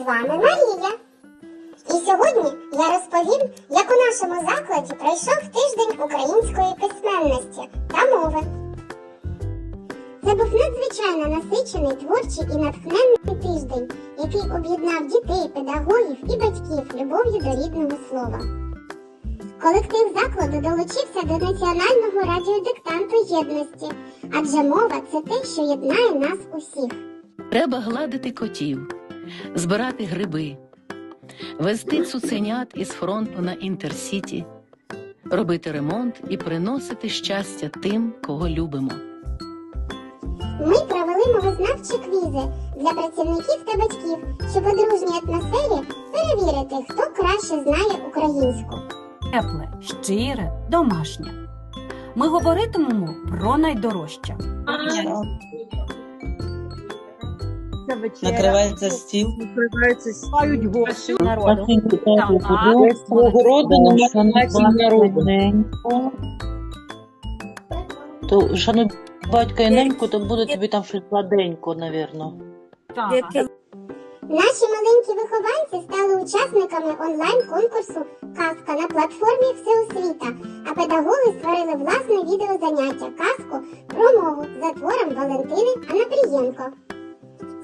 З вами Марія. І сьогодні я розповім, як у нашому закладі пройшов тиждень української письменності та мови. Це був надзвичайно насичений творчий і натхненний тиждень, який об'єднав дітей, педагогів і батьків любов'ю до рідного слова. Колектив закладу долучився до національного радіодиктанту єдності, адже мова це те, що єднає нас усіх. Треба гладити котів, збирати гриби, везти цуценят із фронту на інтерсіті, робити ремонт і приносити щастя тим, кого любимо. Ми провели мовознавчі квізи для працівників та батьків, щоб у дружній атмосфері перевірити, хто краще знає українську. тепле, щире, домашнє. Ми говоритимемо про найдорожче. Накривається стіл. Накривають гості. Народу. Свого роду нема народу. То шануй батька і неньку, то буде тобі там щось сладенько, навірно. Наші маленькі вихованці стали учасниками онлайн-конкурсу Казка на платформі Всеосвіта, а педагоги створили власне відеозаняття казку про мову за твором Валентини Анапрієнко.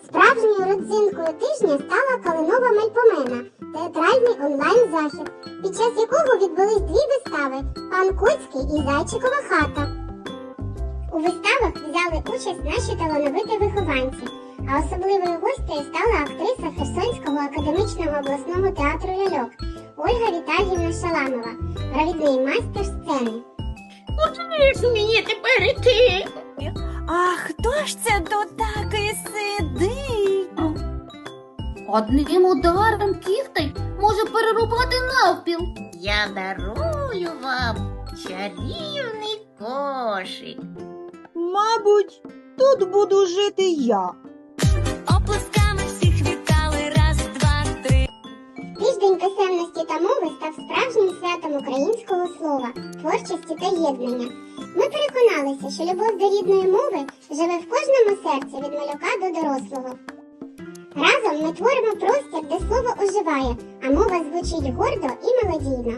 Справжньою родзинкою тижня стала Калинова Мальпомена, театральний онлайн-захід, під час якого відбулись дві вистави Пан Коцький і Зайчикова хата. У виставах взяли участь наші талановиті вихованці, а особливою гостею стала актриса Херсонського академічного обласного театру ляльок Ольга Віталіївна Шаламова, провідний майстер сцени. мені тепер іти? А хто ж це тут Одним ударом кіхтей може перерубати навпіл. Я дарую вам чарівний кошик. Мабуть, тут буду жити я. Оплесками всіх вітали, раз, два, три. Тиждень писемності та мови став справжнім святом українського слова, творчості та єднання. Ми переконалися, що любов до рідної мови живе в кожному серці від малюка до дорослого. Разом ми творимо простір, де слово оживає, а мова звучить гордо і мелодійно.